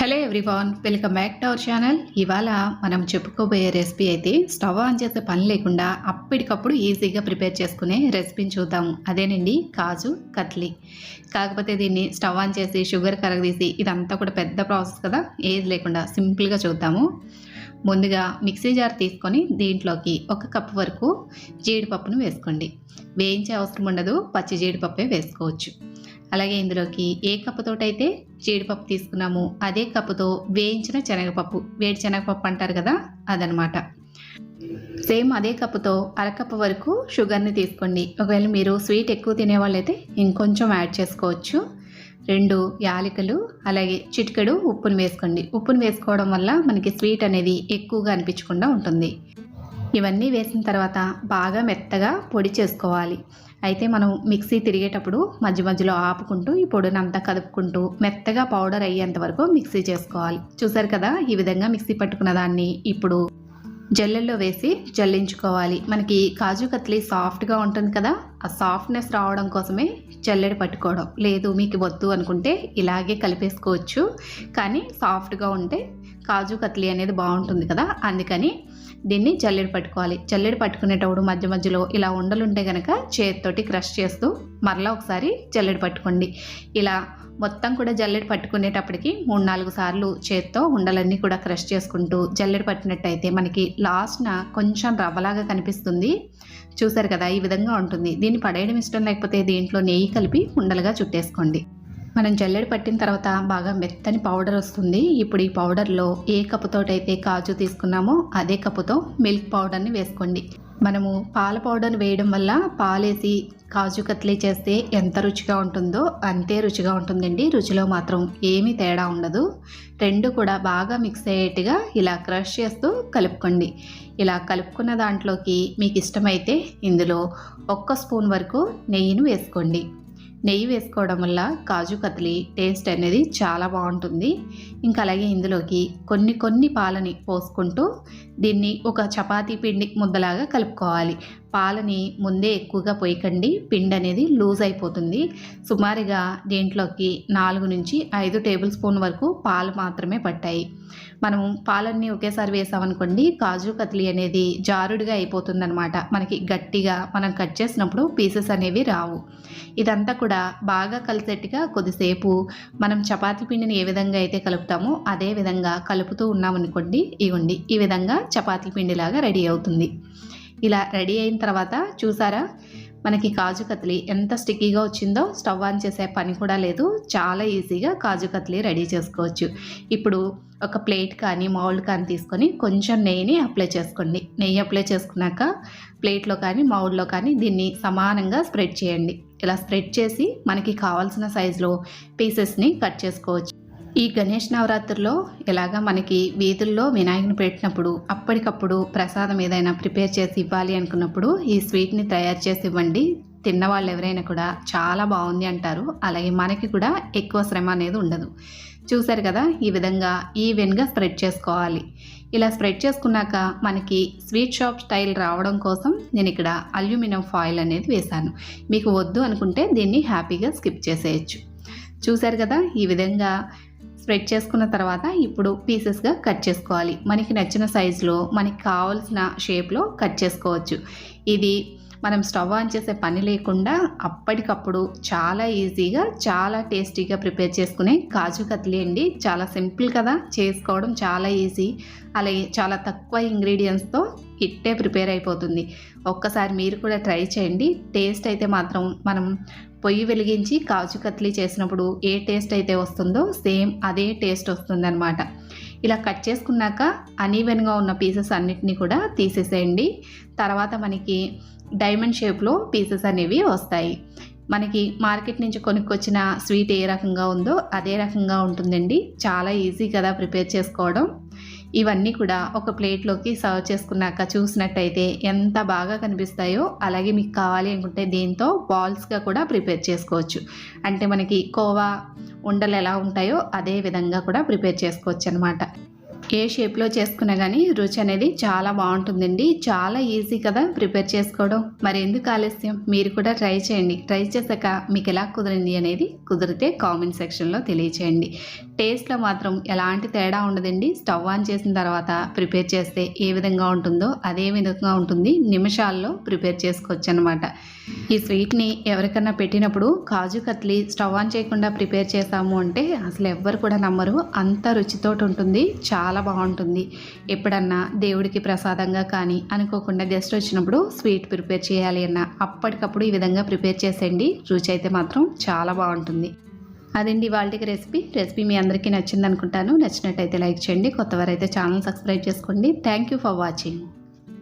Hello everyone welcome back to our channel. ఇవాళ మనం చెప్పుకోబోయే రెసిపీ అయితే స్టవ్ ఆన్ చేసే పని లేకుండా అప్పటికప్పుడు ఈజీగా ప్రిపేర్ చేసుకునే రెసిపీని చూద్దాము అదేనండి కాజు కత్లీ కాకపోతే దీన్ని స్టవ్ ఆన్ చేసి షుగర్ కరగదీసి ఇదంతా కూడా పెద్ద ప్రాసెస్ కదా? ఏది లేకుండా సింపుల్గా చూద్దాము. ముందుగా మిక్సీ జార్ తీసుకొని దీంట్లోకి ఒక కప్పు వరకు జీడిపప్పును వేసుకోండి. వేయించే అవసరం ఉండదు పచ్చి జీడిపప్పే వేసుకోవచ్చు. అలాగే ఇందులోకి ఏ కప్పుతోటైతే జీడిపప్పు తీసుకున్నాము అదే కప్పుతో వేయించిన శనగపప్పు. వేడి శనగపప్పు అంటారు కదా అదనమాట సేమ్ అదే కప్పుతో అరకప్పు వరకు షుగర్ని తీసుకోండి. ఒకవేళ మీరు స్వీట్ ఎక్కువ తినేవాళ్ళైతే ఇంకొంచెం యాడ్ చేసుకోవచ్చు. రెండు యాలకులు అలాగే చిటికెడు ఉప్పును వేసుకోండి. ఉప్పును వేసుకోవడం వల్ల మనకి స్వీట్ అనేది ఎక్కువగా అనిపించకుండా ఉంటుంది. ఇవన్నీ వేసిన తర్వాత బాగా మెత్తగా పొడి చేసుకోవాలి. అయితే మనం మిక్సీ తిరిగేటప్పుడు మధ్య మధ్యలో ఆపుకుంటూ ఈ పొడిని అంతా కదుపుకుంటూ మెత్తగా పౌడర్ అయ్యేంత వరకు మిక్సీ చేసుకోవాలి. చూసారు కదా ఈ విధంగా మిక్సీ పట్టుకున్న దాన్ని ఇప్పుడు జల్లెల్లో వేసి జల్లించుకోవాలి. మనకి కాజు కత్లి సాఫ్ట్గా ఉంటుంది కదా ఆ సాఫ్ట్నెస్ రావడం కోసమే జల్లెడ పట్టుకోవడం. లేదు మీకు వద్దు అనుకుంటే ఇలాగే కలిపేసుకోవచ్చు. కానీ సాఫ్ట్గా ఉంటే కాజు కత్లీ అనేది బాగుంటుంది కదా అందుకని దీన్ని జల్లెడ పట్టుకోవాలి. జల్లెడ పట్టుకునేటప్పుడు మధ్య మధ్యలో ఇలా ఉండలుంటే కనుక చేతితోటి క్రష్ చేస్తూ మరలా ఒకసారి జల్లెడ పట్టుకోండి. ఇలా మొత్తం కూడా జల్లెడ పట్టుకునేటప్పటికి మూడు నాలుగు సార్లు చేత్తో ఉండలన్నీ కూడా క్రష్ చేసుకుంటూ జల్లెడ పట్టినట్టయితే మనకి లాస్ట్న కొంచెం రవ్వలాగా కనిపిస్తుంది. చూసారు కదా ఈ విధంగా ఉంటుంది. దీన్ని పడేయడం ఇష్టం లేకపోతే దీంట్లో నెయ్యి కలిపి ఉండలుగా చుట్టేసుకోండి. మనం జల్లెడ పట్టిన తర్వాత బాగా మెత్తని పౌడర్ వస్తుంది. ఇప్పుడు ఈ పౌడర్లో ఏ కప్పుతోటైతే కాజు తీసుకున్నామో అదే కప్పుతో మిల్క్ పౌడర్ని వేసుకోండి. మనము పాల పౌడర్ని వేయడం వల్ల పాలేసి కాజు కత్లీ చేస్తే ఎంత రుచిగా ఉంటుందో అంతే రుచిగా ఉంటుందండి. రుచిలో మాత్రం ఏమీ తేడా ఉండదు. రెండు కూడా బాగా మిక్స్ అయ్యేట్టుగా ఇలా క్రష్ చేస్తూ కలుపుకోండి. ఇలా కలుపుకున్న దాంట్లోకి మీకు ఇష్టమైతే ఇందులో ఒక్క స్పూన్ వరకు నెయ్యిని వేసుకోండి. నెయ్యి వేసుకోవడం వల్ల కాజు కత్లీ టేస్ట్ అనేది చాలా బాగుంటుంది. ఇంకా అలాగే ఇందులోకి కొన్ని కొన్ని పాలని పోసుకుంటూ దీన్ని ఒక చపాతీ పిండి ముద్దలాగా కలుపుకోవాలి. పాలని ముందే ఎక్కువగా పోయకండి పిండి అనేది లూజ్ అయిపోతుంది. సుమారుగా దీంట్లోకి నాలుగు నుంచి ఐదు టేబుల్ స్పూన్ వరకు పాలు మాత్రమే పట్టాయి. మనం పాలన్నీ ఒకేసారి వేసామనుకోండి కాజు కత్లి అనేది జారుడుగా అయిపోతుందనమాట మనకి గట్టిగా మనం కట్ చేసినప్పుడు పీసెస్ అనేవి రావు. ఇదంతా కూడా బాగా కలిసేట్టుగా కొద్దిసేపు మనం చపాతీ పిండిని ఏ విధంగా అయితే కలుపుతామో అదే విధంగా కలుపుతూ ఉన్నామనుకోండి ఇవ్వండి ఈ విధంగా చపాతీ పిండిలాగా రెడీ అవుతుంది. ఇలా రెడీ అయిన తర్వాత చూసారా? మనకి కాజు కత్లీ ఎంత స్టిక్కీగా వచ్చిందో స్టవ్ ఆన్ చేసే పని కూడా లేదు. చాలా ఈజీగా కాజు కత్లీ రెడీ చేసుకోవచ్చు. ఇప్పుడు ఒక ప్లేట్ కానీ మౌల్డ్ కానీ తీసుకొని కొంచెం నెయ్యిని అప్లై చేసుకోండి. నెయ్యి అప్లై చేసుకున్నాక ప్లేట్లో కానీ మౌల్డ్లో కానీ దీన్ని సమానంగా స్ప్రెడ్ చేయండి. ఇలా స్ప్రెడ్ చేసి మనకి కావాల్సిన సైజులో పీసెస్ని కట్ చేసుకోవచ్చు. ఈ గణేష్ నవరాత్రిలో ఇలాగా మనకి వీధుల్లో వినాయకుని పెట్టినప్పుడు అప్పటికప్పుడు ప్రసాదం ఏదైనా ప్రిపేర్ చేసి ఇవ్వాలి అనుకున్నప్పుడు ఈ స్వీట్ని తయారు చేసి ఇవ్వండి. తిన్న వాళ్ళు ఎవరైనా కూడా చాలా బాగుంది అంటారు. అలాగే మనకి కూడా ఎక్కువ శ్రమ అనేది ఉండదు. చూశారు కదా ఈ విధంగా ఈవెన్గా స్ప్రెడ్ చేసుకోవాలి. ఇలా స్ప్రెడ్ చేసుకున్నాక మనకి స్వీట్ షాప్ స్టైల్ రావడం కోసం నేను ఇక్కడ అల్యూమినియం ఫాయిల్ అనేది వేశాను. మీకు వద్దు అనుకుంటే దీన్ని హ్యాపీగా స్కిప్ చేసేయచ్చు. చూశారు కదా ఈ విధంగా స్ప్రెడ్ చేసుకున్న తర్వాత ఇప్పుడు పీసెస్గా కట్ చేసుకోవాలి. మనకి నచ్చిన సైజులో మనకి కావాల్సిన షేప్లో కట్ చేసుకోవచ్చు. ఇది మనం స్టవ్ ఆన్ చేసే పని లేకుండా అప్పటికప్పుడు చాలా ఈజీగా చాలా టేస్టీగా ప్రిపేర్ చేసుకునే కాజు కత్లీ అండి. చాలా సింపుల్ కదా? చేసుకోవడం చాలా ఈజీ. అలాగే చాలా తక్కువ ఇంగ్రీడియంట్స్తో ఇట్టే ప్రిపేర్ అయిపోతుంది. ఒక్కసారి మీరు కూడా ట్రై చేయండి. టేస్ట్ అయితే మాత్రం మనం పొయ్యి వెలిగించి కాజు కత్లీ చేసినప్పుడు ఏ టేస్ట్ అయితే వస్తుందో సేమ్ అదే టేస్ట్ వస్తుందన్నమాట. ఇలా కట్ చేసుకున్నాక అనీవెన్గా ఉన్న పీసెస్ అన్నిటినీ కూడా తీసేసేయండి. తర్వాత మనకి డైమండ్ షేప్లో పీసెస్ అనేవి వస్తాయి. మనకి మార్కెట్ నుంచి కొనుక్కొచ్చిన స్వీట్ ఏ రకంగా ఉందో అదే రకంగా ఉంటుందండి. చాలా ఈజీ కదా ప్రిపేర్ చేసుకోవడం. ఇవన్నీ కూడా ఒక ప్లేట్లోకి సర్వ్ చేసుకున్నాక చూసినట్టయితే ఎంత బాగా కనిపిస్తాయో అలాగే మీకు కావాలి అనుకుంటే దీంతో బాల్స్గా కూడా ప్రిపేర్ చేసుకోవచ్చు. అంటే మనకి కోవా ఉండలు ఎలా ఉంటాయో అదే విధంగా కూడా ప్రిపేర్ చేసుకోవచ్చు అనమాట ఏ షేప్లో చేసుకున్నా కానీ రుచి అనేది చాలా బాగుంటుందండి. చాలా ఈజీ కదా ప్రిపేర్ చేసుకోవడం. మరి ఎందుకు ఆలస్యం? మీరు కూడా ట్రై చేయండి. ట్రై చేశాక మీకు ఎలా కుదిరింది అనేది కుదిరితే కామెంట్ సెక్షన్లో తెలియచేయండి. టేస్ట్లో మాత్రం ఎలాంటి తేడా ఉండదండి. స్టవ్ ఆన్ చేసిన తర్వాత ప్రిపేర్ చేస్తే ఏ విధంగా ఉంటుందో అదే విధంగా ఉంటుంది. నిమిషాల్లో ప్రిపేర్ చేసుకోవచ్చు అనమాట ఈ స్వీట్ని ఎవరికన్నా పెట్టినప్పుడు కాజు కత్లీ స్టవ్ ఆన్ చేయకుండా ప్రిపేర్ చేసాము అంటే అసలు ఎవ్వరు కూడా నమ్మరు. అంత రుచితోటి ఉంటుంది. చాలా బాగుంటుంది. ఎప్పుడన్నా దేవుడికి ప్రసాదంగా కానీ అనుకోకుండా గెస్ట్ వచ్చినప్పుడు స్వీట్ ప్రిపేర్ చేయాలి అన్న అప్పటికప్పుడు ఈ విధంగా ప్రిపేర్ చేసేయండి. రుచి అయితే మాత్రం చాలా బాగుంటుంది. అదండి వాళ్ళకి రెసిపీ? రెసిపీ మీ అందరికీ నచ్చింది అనుకుంటాను నచ్చినట్టయితే లైక్ చేయండి. కొత్తవారైతే ఛానల్ సబ్స్క్రైబ్ చేసుకోండి. Thank you for watching.